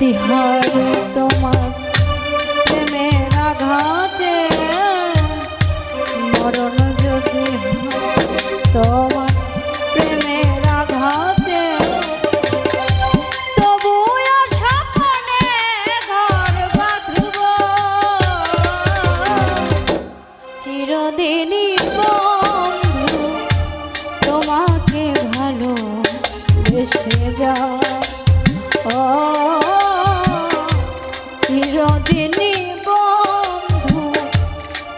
যদি হয় তোমার প্রেমের আঘাতে মরণ যদি হয়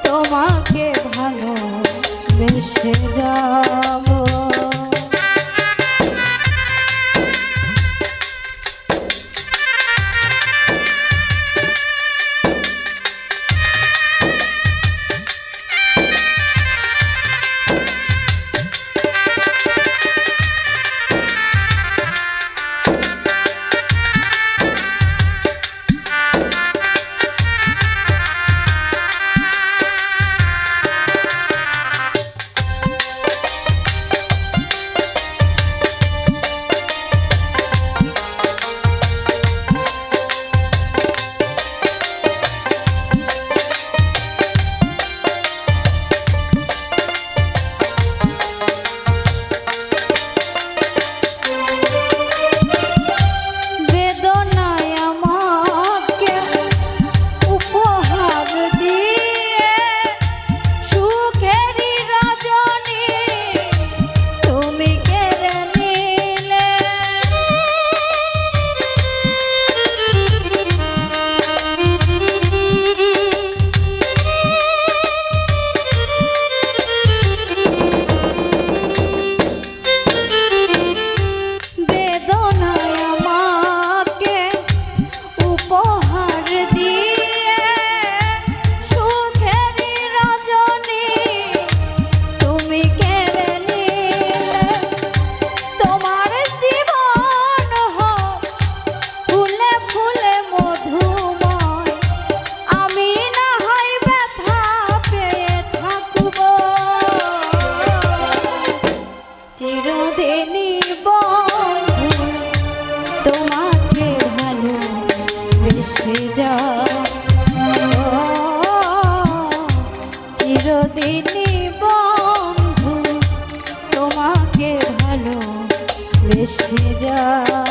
তোমাকে ভালো বেশে যাব যায়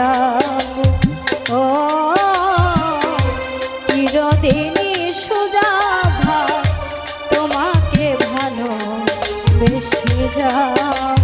যাব ও চিরদিনই সুজাভা তোমাকে ভালো বেশি যাব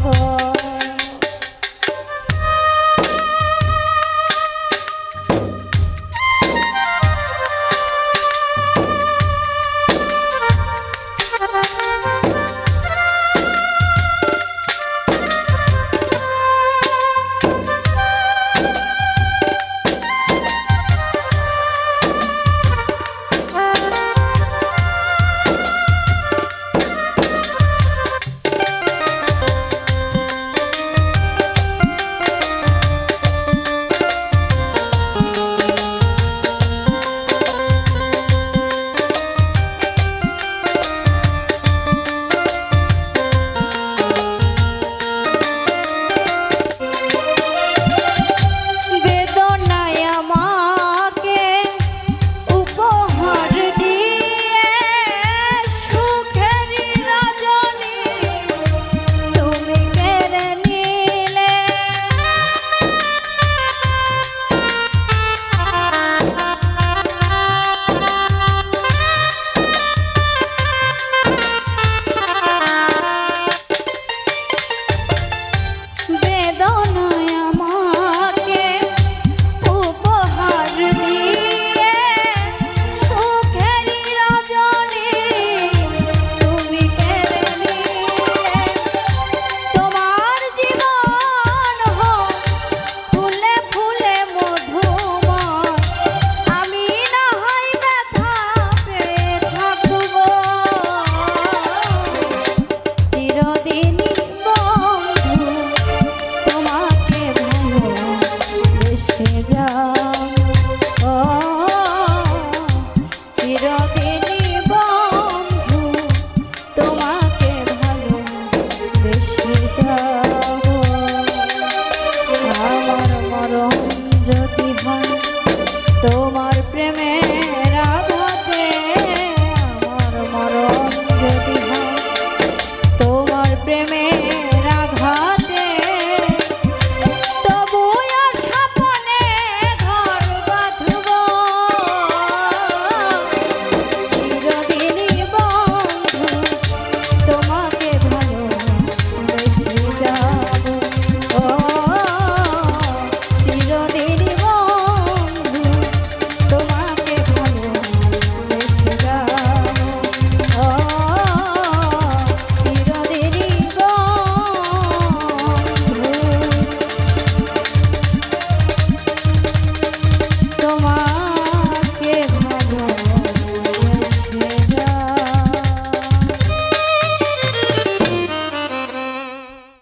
primero.